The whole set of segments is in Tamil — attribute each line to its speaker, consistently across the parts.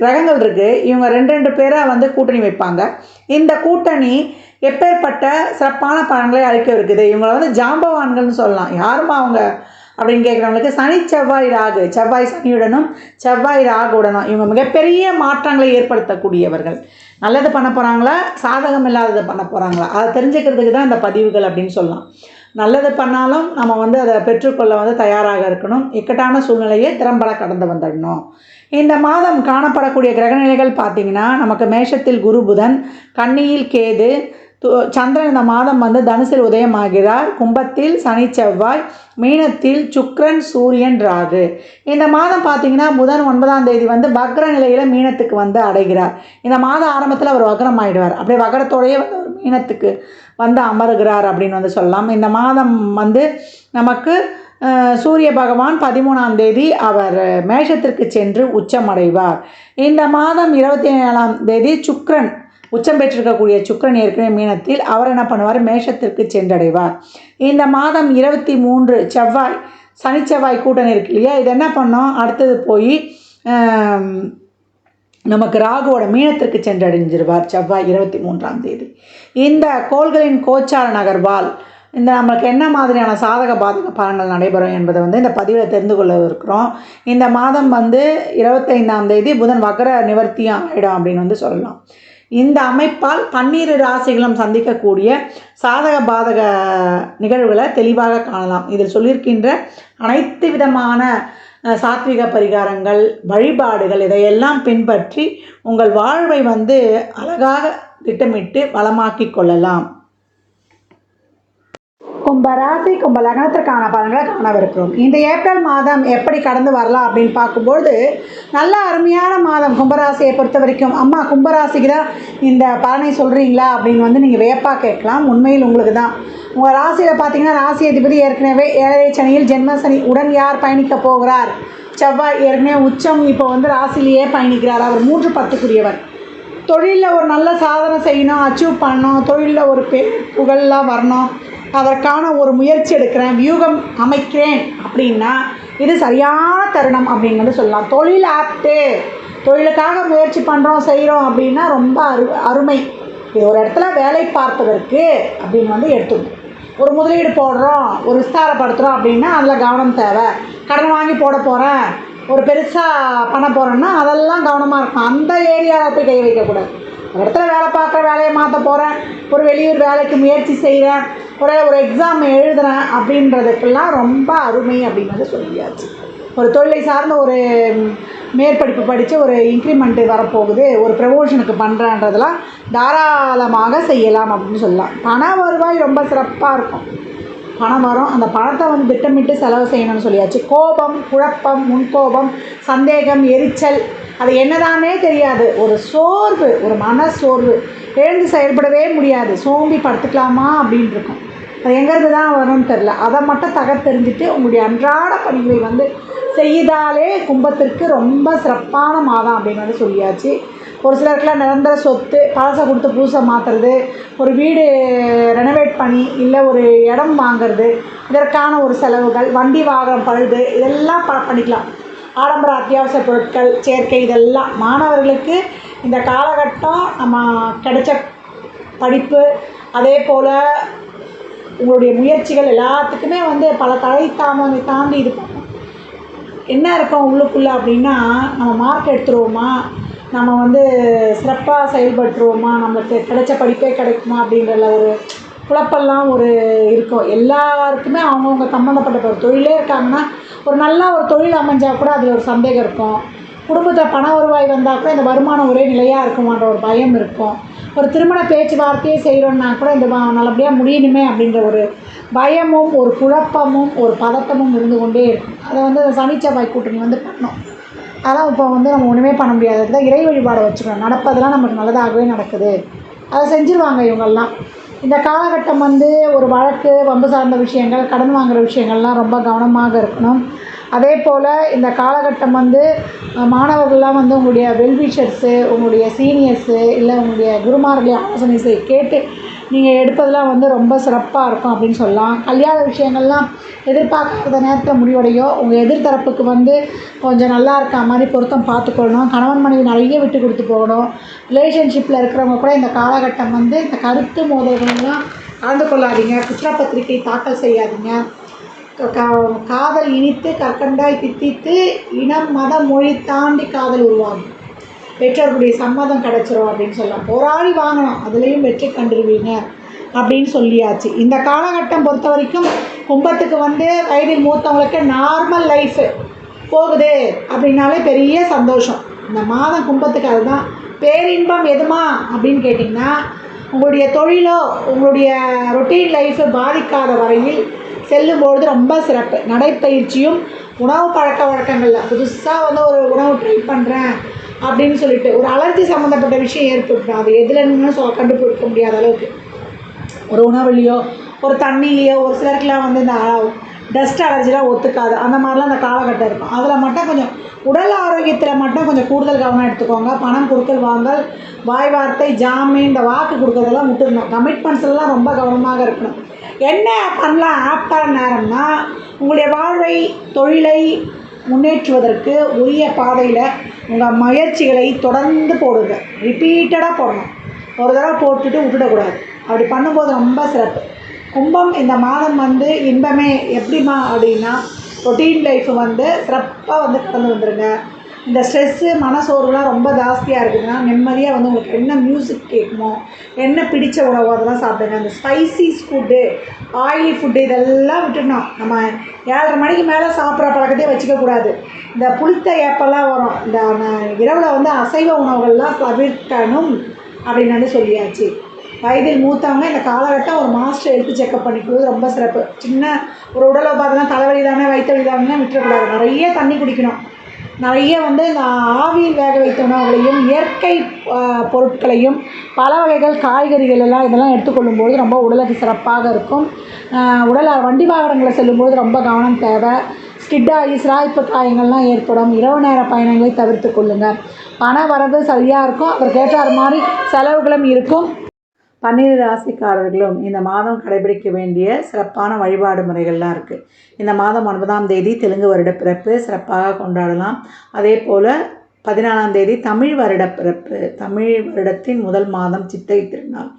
Speaker 1: கிரகங்கள் இருக்குது இவங்க ரெண்டு ரெண்டு பேராக வந்து கூட்டணி வைப்பாங்க. இந்த கூட்டணி எப்பேற்பட்ட சிறப்பான பலன்களை அளிக்க இருக்குது? இவங்களை வந்து ஜாம்பவான்கள்னு சொல்லலாம். யாருமா அவங்க? அப்படின்னு கேட்குறவங்களுக்கு சனி செவ்வாய் ராகு. செவ்வாய் சனியுடனும் செவ்வாய் ராகுடனும். இவங்க மிகப்பெரிய மாற்றங்களை ஏற்படுத்தக்கூடியவர்கள். நல்லது பண்ண போகிறாங்களா சாதகம் இல்லாததை பண்ண போகிறாங்களா அதை தெரிஞ்சுக்கிறதுக்கு தான் இந்த பதிவுகள் அப்படின்னு சொல்லலாம். நல்லது பண்ணாலும் நம்ம வந்து அதை பெற்றுக்கொள்ள வந்து தயாராக இருக்கணும். இக்கட்டான சூழ்நிலையை திறம்பட கடந்து வந்துடணும். இந்த மாதம் காணப்படக்கூடிய கிரகநிலைகள் பார்த்திங்கன்னா நமக்கு மேஷத்தில் குரு புதன் கன்னியில் கேது து- சந்திரன் இந்த மாதம் வந்து தனுசில் உதயமாகிறார். கும்பத்தில் சனி செவ்வாய் மீனத்தில் சுக்ரன் சூரியன் ராகு. இந்த மாதம் பார்த்தீங்கன்னா புதன் ஒன்பதாம் தேதி வந்து வக்ர நிலையில் மீனத்துக்கு வந்து அடைகிறார். இந்த மாத ஆரம்பத்தில் அவர் வக்ரம் ஆயிடுவார். அப்படியே வக்ரத்தோடையே வந்து ஒரு மீனத்துக்கு வந்து அமருகிறார் அப்படின்னு வந்து சொல்லலாம். இந்த மாதம் வந்து நமக்கு சூரிய பகவான் பதிமூணாம் தேதி அவர் மேஷத்திற்கு சென்று உச்சமடைவார். இந்த மாதம் இருபத்தி ஏழாம் தேதி சுக்ரன் உச்சம் பெற்றிருக்கக்கூடிய சுக்கரன் ஏற்கனவே மீனத்தில் அவர் என்ன பண்ணுவார்? மேஷத்திற்கு சென்றடைவார். இந்த மாதம் இருபத்தி மூன்று செவ்வாய் சனி செவ்வாய் கூட்டணி இருக்கு இல்லையா? இது என்ன பண்ணோம்? அடுத்தது போய் நமக்கு ராகுவோட மீனத்திற்கு சென்றடைஞ்சிருவார் செவ்வாய் இருபத்தி மூன்றாம் தேதி. இந்த கோள்களின் கோச்சார நகர்வால் இந்த நம்மளுக்கு என்ன மாதிரியான சாதக பாதக பலன்கள் நடைபெறும் என்பதை வந்து இந்த பதிவில் தெரிந்து கொள்ள இருக்கிறோம். இந்த மாதம் வந்து இருபத்தைந்தாம் தேதி புதன் வக்கர நிவர்த்தியும் ஆகிடும் அப்படின்னு வந்து சொல்லலாம். இந்த அமைப்பால் பன்னிரு ராசிகளும் சந்திக்கக்கூடிய சாதக பாதக நிகழ்வுகளை தெளிவாக காணலாம். இதில் சொல்லியிருக்கின்ற அனைத்து விதமான சாத்விக பரிகாரங்கள் வழிபாடுகள் இதையெல்லாம் பின்பற்றி உங்கள் வாழ்வை வந்து அழகாக திட்டமிட்டு வளமாக்கி கொள்ளலாம். கும்பராசி கும்ப லக்னத்திற்கான பலன்களை காணவிருக்கிறோம். இந்த ஏப்ரல் மாதம் எப்படி கடந்து வரலாம் அப்படின்னு பார்க்கும்பொழுது நல்ல அருமையான மாதம் கும்பராசியை பொறுத்த வரைக்கும். அம்மா கும்பராசிக்கு தான் இந்த பலனை சொல்கிறீங்களா அப்படின்னு வந்து நீங்கள் வியப்பாக கேட்கலாம். உண்மையில் உங்களுக்கு தான். உங்கள் ராசியில் பார்த்தீங்கன்னா ராசி அதிபதி ஏற்கனவே ஏழரை சனியில் ஜென்ம சனி உடன் யார் பயணிக்க போகிறார்? செவ்வாய் ஏற்கனவே உச்சம் இப்போ வந்து ராசிலேயே பயணிக்கிறார். அவர் மூன்று பத்துக்குரியவர். தொழிலில் ஒரு நல்ல சாதனை செய்யணும் அச்சீவ் பண்ணணும். தொழிலில் ஒரு பே புகழெலாம் வரணும். அதற்கான ஒரு முயற்சி எடுக்கிறேன் வியூகம் அமைக்கிறேன் அப்படின்னா இது சரியான தருணம் அப்படின்னு வந்து சொல்லலாம். தொழில் ஆப்ட்டு தொழிலுக்காக முயற்சி பண்ணுறோம் செய்கிறோம் அப்படின்னா ரொம்ப அரு அருமை. இது ஒரு இடத்துல வேலை பார்ப்பதற்கு அப்படின்னு வந்து எடுத்துக்கணும் ஒரு முதலீடு போடுறோம் ஒரு விஸ்தாரப்படுத்துகிறோம் அப்படின்னா அதில் கவனம் தேவை. கடன் வாங்கி போட போகிறேன் ஒரு பெருசாக பண்ண போகிறேன்னா அதெல்லாம் கவனமாக இருக்கும் அந்த ஏரியாவில் போய் கை வைக்கக்கூடாது. ஒரு இடத்துல வேலை பார்க்குற வேலையை மாற்ற போகிறேன் ஒரு வெளியூர் வேலைக்கு முயற்சி செய்கிறேன் ஒரு ஒரு எக்ஸாம் எழுதுகிறேன் அப்படின்றதுக்கெல்லாம் ரொம்ப அருமை அப்படின்றத சொல்லியாச்சு. ஒரு தொழிலை சார்ந்த ஒரு மேற்படிப்பு படித்து ஒரு இன்க்ரிமெண்ட்டு வரப்போகுது ஒரு ப்ரமோஷனுக்கு பண்ணுறன்றதெல்லாம் தாராளமாக செய்யலாம் அப்படின்னு சொல்லலாம். பண வருவாய் ரொம்ப சிறப்பாக இருக்கும். பணம் வரும். அந்த பணத்தை வந்து திட்டமிட்டு செலவு செய்யணும்னு சொல்லியாச்சு. கோபம் குழப்பம் முன்கோபம் சந்தேகம் எரிச்சல் அது என்னதானே தெரியாது. ஒரு சோர்வு ஒரு மன சோர்வு எழுந்து செயல்படவே முடியாது. சோம்பி படுத்துக்கலாமா அப்படின்ட்டு இருக்கும். அது எங்கேருந்து தான் வரும்னு தெரில அதை மட்டும் தகர்த்தெறிஞ்சிட்டு உங்களுடைய அன்றாட பணிகளை வந்து செய்தாலே கும்பத்திற்கு ரொம்ப சிறப்பான மாதம் அப்படின்னு வந்து சொல்லியாச்சு. ஒரு சிலருக்குலாம் நிரந்தர சொத்து பழசை கொடுத்து புதுசை மாற்றுறது ஒரு வீடு ரெனோவேட் பண்ணி இல்லை ஒரு இடம் வாங்குறது இதற்கான ஒரு செலவுகள் வண்டி வாகனம் பழுது இதெல்லாம் ப பண்ணிக்கலாம். ஆடம்பர அத்தியாவசிய பொருட்கள் சேர்க்கை இதெல்லாம் மாணவர்களுக்கு இந்த காலகட்டம் நம்ம கிடைச்ச படிப்பு அதே போல் உங்களுடைய முயற்சிகள் எல்லாத்துக்குமே வந்து பல தலை தாமதை தாண்டி இருக்கும். என்ன இருக்கும் உள்ளுக்குள்ளே அப்படின்னா நம்ம மார்க் எடுத்துருவோமா? நம்ம வந்து சிறப்பாக செயல்பட்டுருவோமா நம்மளுக்கு கிடைச்ச படிப்பே கிடைக்குமா? அப்படின்றல ஒரு குழப்பெல்லாம் ஒரு இருக்கும். எல்லாருக்குமே அவங்கவுங்க சம்மந்தப்பட்ட ஒரு தொழிலே இருக்காங்கன்னா ஒரு நல்ல ஒரு தொழில் அமைஞ்சால் கூட அதில் ஒரு சந்தேகம் இருக்கும். குடும்பத்தில் பண வருவாய் வந்தால் கூட இந்த வருமானம் ஒரே நிலையாக இருக்குமான்ற ஒரு பயம் இருக்கும். ஒரு திருமண பேச்சுவார்த்தையே செய்கிறோன்னா கூட இந்த நல்லபடியாக முடியணுமே அப்படின்ற ஒரு பயமும் ஒரு குழப்பமும் ஒரு பதட்டமும் இருந்து கொண்டே இருக்கும். அதை வந்து அந்த சனி செவ்வாய் கூட்டணி வந்து பண்ணோம் அதெல்லாம் இப்போ வந்து நம்ம ஒன்றுமே பண்ண முடியாது. அதுக்கு தான் இறை வழிபாடை வச்சுக்கணும். நடப்பதெல்லாம் நமக்கு நல்லதாகவே நடக்குது. அதை செஞ்சுருவாங்க இவங்கெல்லாம். இந்த காலகட்டம் வந்து ஒரு வழக்கு வம்பு சார்ந்த விஷயங்கள் கடன் வாங்குகிற விஷயங்கள்லாம் ரொம்ப கவனமாக இருக்கணும். அதே போல் இந்த காலகட்டம் வந்து மாணவர்கள்லாம் வந்து உங்களுடைய வெல்விஷர்ஸு உங்களுடைய சீனியர்ஸு இல்லை உங்களுடைய குருமார்களுடைய ஆலோசனை கேட்டு நீங்கள் எடுப்பதெல்லாம் வந்து ரொம்ப சிறப்பாக இருக்கும் அப்படின்னு சொல்லலாம். கல்யாண விஷயங்கள்லாம் எதிர்பார்க்காத நேரத்தில் முடிவடையும். உங்கள் எதிர்த்தரப்புக்கு வந்து கொஞ்சம் நல்லா இருக்க மாதிரி பொருத்தம் பார்த்துக்கொள்ளணும். கணவன் மனைவி நிறைய விட்டு கொடுத்து போகணும். ரிலேஷன்ஷிப்பில் இருக்கிறவங்க கூட இந்த காலகட்டம் வந்து இந்த கருத்து மோதல்கள்லாம் கலந்து கொள்ளாதீங்க. குற்றப்பத்திரிகை தாக்கல் செய்யாதீங்க. காதல் இனித்து கற்கண்டாய் தித்தித்து இனம் மதம் மொழி தாண்டி காதல் உருவாகும். பெற்றோருடைய சம்மதம் கிடச்சிரும் அப்படின்னு சொல்லலாம். போராடி வாங்கணும். அதுலேயும் வெற்றி கண்டுருவீங்க அப்படின்னு சொல்லியாச்சு. இந்த காலகட்டம் பொறுத்த வரைக்கும் கும்பத்துக்கு வந்து வயதில் மூத்தவங்களுக்கு நார்மல் லைஃபு போகுது அப்படின்னாலே பெரிய சந்தோஷம். இந்த மாதம் கும்பத்துக்கு அதுதான். பேரின்பம் எதுமா அப்படின்னு கேட்டிங்கன்னா உங்களுடைய தொழிலோ உங்களுடைய ரொட்டீன் லைஃபு பாதிக்காத வரையில் செல்லும்பொழுது ரொம்ப சிறப்பு. நடைப்பயிற்சியும் உணவு பழக்க வழக்கங்களில் புதுசாக வந்து ஒரு உணவு ட்ரை பண்ணுறேன் அப்படின்னு சொல்லிட்டு ஒரு அலர்ஜி சம்மந்தப்பட்ட விஷயம் ஏற்பட்டுடும் அது எதுலன்னு சொ கண்டுபிடிக்க முடியாத அளவுக்கு. ஒரு உணவுலையோ ஒரு தண்ணிலேயோ ஒரு சிலருக்குலாம் வந்து இந்த டஸ்ட் அலர்ஜிலாம் ஒத்துக்காது. அந்த மாதிரிலாம் அந்த காலகட்டம் இருக்கும். அதில் மட்டும் கொஞ்சம் உடல் ஆரோக்கியத்தில் மட்டும் கொஞ்சம் கூடுதல் கவனம் எடுத்துக்கோங்க. பணம் கொடுக்கல் வாங்கல் வாய் வார்த்தை ஜாமீன் இந்த வாக்கு கொடுக்குறதெல்லாம் விட்டுருணும் கமிட்மெண்ட்ஸ்லாம் ரொம்ப கவனமாக இருக்கணும். என்ன பண்ணலாம் ஆப்டான நேரம்னா உங்களுடைய வாழ்வை தொழிலை முன்னேற்றுவதற்கு உரிய பாதையில் உங்கள் முயற்சிகளை தொடர்ந்து போடுங்க. ரிப்பீட்டடாக போடணும். ஒரு தடவை போட்டுட்டு விட்டுடக்கூடாது. அப்படி பண்ணும்போது ரொம்ப சிறப்பு. கும்பம் இந்த மாதம் வந்து இன்பமே எப்படிமா அப்படின்னா ரொட்டீன் லைஃப் வந்து சிறப்பாக வந்து கடந்து வந்துடுங்க இந்த ஸ்ட்ரெஸ்ஸு மனசோர்வுலாம் ரொம்ப ஜாஸ்தியாக இருக்குதுன்னா நிம்மதியாக வந்து உங்களுக்கு என்ன மியூசிக் கேட்குமோ என்ன பிடிச்ச உணவோ அதெல்லாம் சாப்பிடுங்க. அந்த ஸ்பைசிஸ் ஃபுட்டு ஆயிலி ஃபுட்டு இதெல்லாம் விட்டுடணும் நம்ம ஏழரை மணிக்கு மேலே சாப்பிட்ற பழக்கத்தையே வச்சுக்கக்கூடாது இந்த புளித்த ஏப்பெல்லாம் வரும். இந்த இரவில் வந்து அசைவ உணவுகள்லாம் தவிர்க்கணும் அப்படின்னு வந்து சொல்லியாச்சு. வயதில் மூத்தவங்க இந்த காலகட்டம் ஒரு மாஸ்டர் ஹெல்த் செக்அப் பண்ணிக்கிறது ரொம்ப சிறப்பு. சின்ன ஒரு உடல் உபாதெல்லாம் தலைவலி தானே வயிற்றுவலி தானே விட்டுறக்கூடாது. நிறைய தண்ணி குடிக்கணும். நிறைய வந்து இந்த ஆவியில் வேக வைத்த உணவுகளையும் இயற்கை பொருட்களையும் பல வகைகள் காய்கறிகள் எல்லாம் இதெல்லாம் எடுத்துக்கொள்ளும்போது ரொம்ப உடலுக்கு சிறப்பாக இருக்கும். உடல் வண்டி வாகனங்களை செல்லும்போது ரொம்ப கவனம் தேவை. ஸ்கிட்டாகி சிராய்ப்பு காயங்கள்லாம் ஏற்படும். இரவு நேர பயணங்களை தவிர்த்து கொள்ளுங்கள் பண வரவு சரியாக இருக்கும். அதற்கேற்றார் மாதிரி செலவுகளும் இருக்கும். பன்னிரு ராசிக்காரர்களும் இந்த மாதம் கடைபிடிக்க வேண்டிய சிறப்பான வழிபாடு முறைகள்லாம் இருக்குது இந்த மாதம் ஒன்பதாம் தேதி தெலுங்கு வருட பிறப்பு சிறப்பாக கொண்டாடலாம். அதே போல் பதினாலாம் தேதி தமிழ் வருட பிறப்பு தமிழ் வருடத்தின் முதல் மாதம் சித்தை திருநாள்.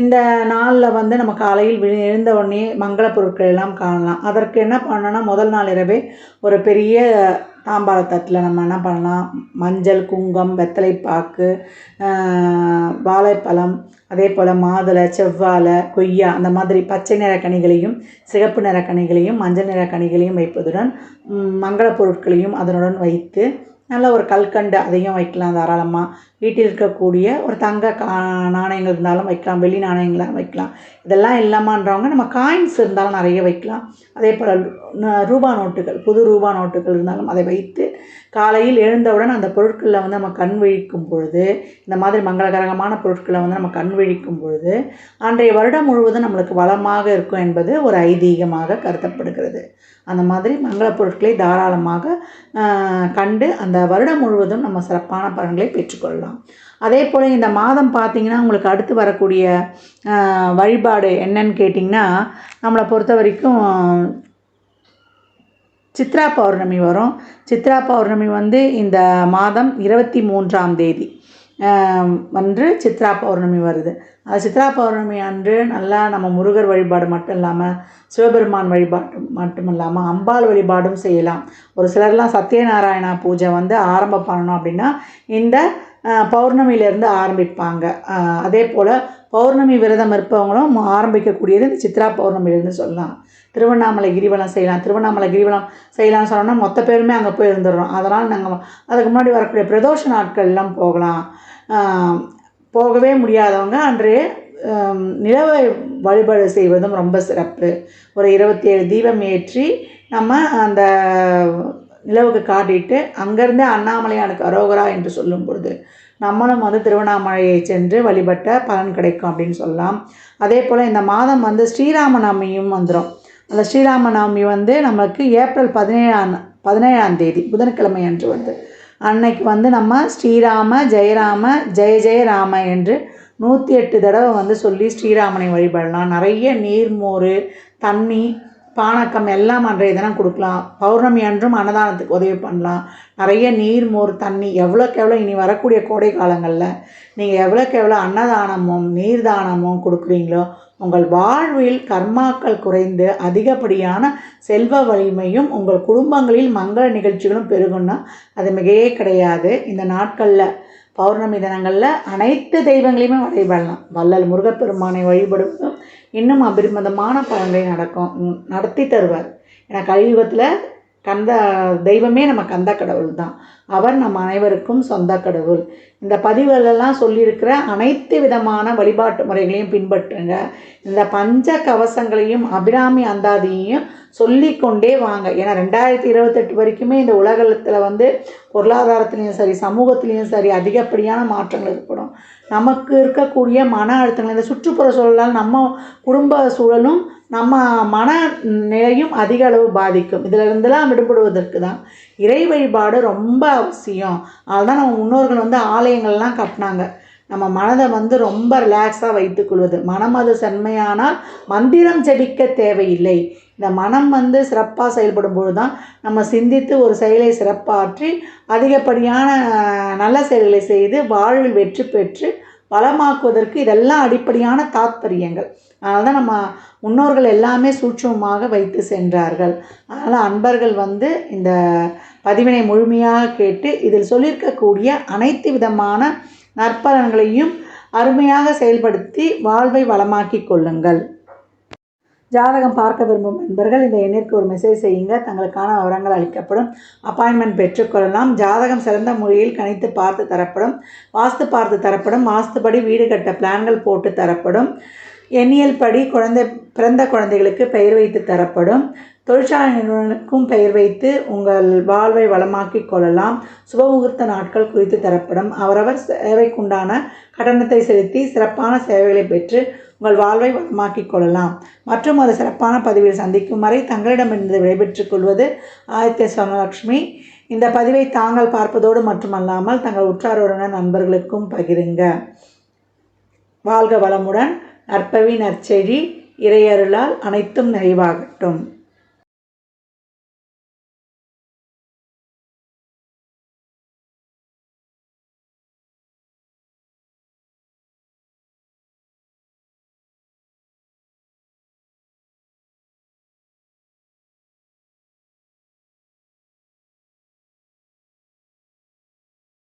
Speaker 1: இந்த நாளில் வந்து நம்ம காலையில் விழி எழுந்த உடனே மங்கள பொருட்கள் எல்லாம் காணலாம். அதற்கு என்ன பண்ணணும்னா முதல் நாள் இரவே ஒரு பெரிய தாம்பாள தட்டில் நம்ம என்ன பண்ணலாம்? மஞ்சள் குங்கம் வெத்தலைப்பாக்கு வாழைப்பழம் அதே போல் மாதுளை செவ்வாழை கொய்யா அந்த மாதிரி பச்சை நிற கனிகளையும் சிகப்பு நிற கனிகளையும் மஞ்சள் நிற கனிகளையும் வைப்பதுடன் மங்கள பொருட்களையும் அதனுடன் வைத்து நல்ல ஒரு கல்கண்டு அதையும் வைக்கலாம் தாராளமாக வீட்டில் இருக்கக்கூடிய ஒரு தங்க கா நாணயங்கள் இருந்தாலும் வைக்கலாம் வெள்ளி நாணயங்களாக வைக்கலாம். இதெல்லாம் இல்லாமன்றவங்க நம்ம காயின்ஸ் இருந்தாலும் நிறைய வைக்கலாம். அதே போல் ரூபா நோட்டுகள் புது ரூபா நோட்டுகள் இருந்தாலும் அதை வைத்து காலையில் எழுந்தவுடன் அந்த பொருட்களில் வந்து நம்ம கண் விழிக்கும் பொழுது இந்த மாதிரி மங்களகரகமான பொருட்களை வந்து நம்ம கண் விழிக்கும் பொழுது அன்றைய வருடம் முழுவதும் நம்மளுக்கு வளமாக இருக்கும் என்பது ஒரு ஐதீகமாக கருதப்படுகிறது. அந்த மாதிரி மங்கள பொருட்களை தாராளமாக கண்டு அந்த வருடம் முழுவதும் நம்ம சிறப்பான பலன்களை பெற்றுக்கொள்ளலாம். அதே போல் இந்த மாதம் பார்த்திங்கன்னா உங்களுக்கு அடுத்து வரக்கூடிய வழிபாடு என்னன்னு கேட்டிங்கன்னா நம்மளை பொறுத்த வரைக்கும் சித்ரா பௌர்ணமி வரும். சித்ரா பௌர்ணமி வந்து இந்த மாதம் இருபத்தி மூன்றாம் தேதி. வந்து அன்று சித்ரா பௌர்ணமி வருது. சித்ரா பௌர்ணமி அன்று நல்லா நம்ம முருகர் வழிபாடு மட்டும் இல்லாமல் சிவபெருமான் வழிபாடு மட்டும் இல்லாமல் அம்பாள் வழிபாடும் செய்யலாம். ஒரு சிலர்லாம் சத்யநாராயணா பூஜை வந்து ஆரம்பம் பண்ணணும் அப்படின்னா இந்த பௌர்ணமியிலேருந்து ஆரம்பிப்பாங்க. அதே போல் பௌர்ணமி விரதம் இருப்பவங்களும் ஆரம்பிக்கக்கூடியது இந்த சித்ரா பௌர்ணமியிலேருந்து சொல்லலாம். திருவண்ணாமலை கிரிவலம் செய்யலாம். திருவண்ணாமலை கிரிவலம் செய்யலாம்னு சொன்னோம்னா மொத்த பேருமே அங்கே போய் இருந்துடுறோம். அதனால் நாங்கள் அதுக்கு முன்னாடி வரக்கூடிய பிரதோஷ நாட்கள்லாம் போகலாம். போகவே முடியாதவங்க அன்று நிலவை வழிபாடு செய்வதும் ரொம்ப சிறப்பு. ஒரு இருபத்தி ஏழு தீபம் ஏற்றி நம்ம அந்த நிலவுக்கு காட்டிட்டு அங்கேருந்தே அண்ணாமலையானுக்கு அரோகரா என்று சொல்லும் பொழுது நம்மளும் வந்து திருவண்ணாமலையை சென்று வழிபட்ட பலன் கிடைக்கும் அப்படின்னு சொல்லலாம். அதே போல் இந்த மாதம் வந்து ஸ்ரீராமநவமியும் வந்துடும் அந்த ஸ்ரீராமநவமி வந்து நமக்கு ஏப்ரல் பதினேழாம் பதினேழாம் தேதி புதன்கிழமை அன்று வருது. அன்னைக்கு வந்து நம்ம ஸ்ரீராம ஜெயராம ஜெய ஜெயராம என்று நூற்றி எட்டு தடவை வந்து சொல்லி ஸ்ரீராமனை வழிபடலாம். நிறைய நீர்மோர் தண்ணி பானக்கம் எல்லாம் அன்றைய தினம் கொடுக்கலாம். பௌர்ணமி அன்றும் அன்னதானத்துக்கு உதவி பண்ணலாம். நிறைய நீர் மோர் தண்ணி எவ்வளோக்கு எவ்வளோ இனி வரக்கூடிய கோடை காலங்களில் நீங்கள் எவ்வளோக்கு எவ்வளோ அன்னதானமும் நீர் தானமும் கொடுக்குறீங்களோ உங்கள் வாழ்வில் கர்மாக்கள் குறைந்து அதிகப்படியான செல்வ வலிமையும் உங்கள் குடும்பங்களில் மங்கள நிகழ்ச்சிகளும் பெருகும்னா அது மிகையே கிடையாது. இந்த நாட்களில் பௌர்ணமி தினங்களில் அனைத்து தெய்வங்களையுமே வழிபடலாம். வள்ளல் முருகப்பெருமானை வழிபடுவதும் இன்னும் அபரிமிதமான பலன்களை நடக்கும். நடத்தி தருவார். ஏன்னா கலியுகத்தில் கந்த தெய்வமே நம்ம கந்த கடவுள் தான் அவர் நம் அனைவருக்கும் சொந்த கடவுள். இந்த பதிவுகளெல்லாம் சொல்லியிருக்கிற அனைத்து விதமான வழிபாட்டு முறைகளையும் பின்பற்றுங்க. இந்த பஞ்ச கவசங்களையும் அபிராமி அந்தாதியையும் சொல்லிக்கொண்டே வாங்க. ஏன்னா ரெண்டாயிரத்தி இருபத்தெட்டு வரைக்குமே இந்த உலகத்தில் வந்து பொருளாதாரத்துலேயும் சரி சமூகத்துலேயும் சரி அதிகப்படியான மாற்றங்கள் ஏற்படும். நமக்கு இருக்கக்கூடிய மன அழுத்தங்கள் இந்த சுற்றுப்புற சூழலால் நம்ம குடும்ப சூழலும் நம்ம மன நிலையும் அதிக அளவு பாதிக்கும். இதில் விடுபடுவதற்கு தான். இறை வழிபாடு ரொம்ப அவசியம். அதுதான் நம்ம முன்னோர்கள் வந்து ஆலயங்கள்லாம் கட்டினாங்க. நம்ம மனதை வந்து ரொம்ப ரிலாக்ஸாக வைத்துக்கொள்வது. மனம் அது செம்மையானால் மந்திரம் ஜபிக்க தேவையில்லை. இந்த மனம் வந்து சிறப்பாக செயல்படும் பொழுது தான் நம்ம சிந்தித்து ஒரு செயலை சிறப்பாற்றி அதிகப்படியான நல்ல செயல்களை செய்து வாழ்வில் வெற்றி பெற்று வளமாக்குவதற்கு இதெல்லாம் அடிப்படையான தாத்பரியங்கள். அதனால் தான் நம்ம முன்னோர்கள் எல்லாமே சூட்சமமாக வைத்து சென்றார்கள். அதனால் அன்பர்கள் வந்து இந்த பதிவினை முழுமையாக கேட்டு இதில் சொல்லியிருக்கக்கூடிய அனைத்து விதமான நற்பலன்களையும் அருமையாக செயல்படுத்தி வாழ்வை வளமாக்கி கொள்ளுங்கள். ஜாதகம் பார்க்க விரும்பும் நண்பர்கள் இந்த எண்ணிற்கு ஒரு மெசேஜ் செய்யுங்க. தங்களுக்கான விவரங்கள் அளிக்கப்படும். அப்பாயின்மெண்ட் பெற்றுக்கொள்ளலாம் ஜாதகம் சிறந்த முறையில் கணித்து பார்த்து தரப்படும். வாஸ்து பார்த்து தரப்படும். வாஸ்துபடி வீடு கட்ட பிளான்கள் போட்டு தரப்படும். எண்ணியல் படி குழந்தை பிறந்த குழந்தைகளுக்கு பெயர் வைத்து தரப்படும். தொழிற்சாலை நிறுவனங்களுக்கும் பெயர் வைத்து உங்கள் வாழ்வை வளமாக்கிக் கொள்ளலாம். சுபமுகூர்த்த நாட்கள் குறித்து தரப்படும். அவரவர் சேவைக்குண்டான கட்டணத்தை செலுத்தி சிறப்பான சேவைகளை பெற்று உங்கள் வாழ்வை வளமாக்கிக் கொள்ளலாம். மற்றும் ஒரு சிறப்பான பதிவில் சந்திக்கும் வரை தங்களிடமிருந்து விடைபெற்றுக் கொள்வது ஆதித்ய சோனலக்ஷ்மி இந்த பதிவை தாங்கள் பார்ப்பதோடு மட்டுமல்லாமல் தங்கள் உற்றார் நண்பர்களுக்கும் பகிருங்க. வாழ்க வளமுடன். நற்பவி நற்செழி. இறையருளால் அனைத்தும் நிறைவாகட்டும்.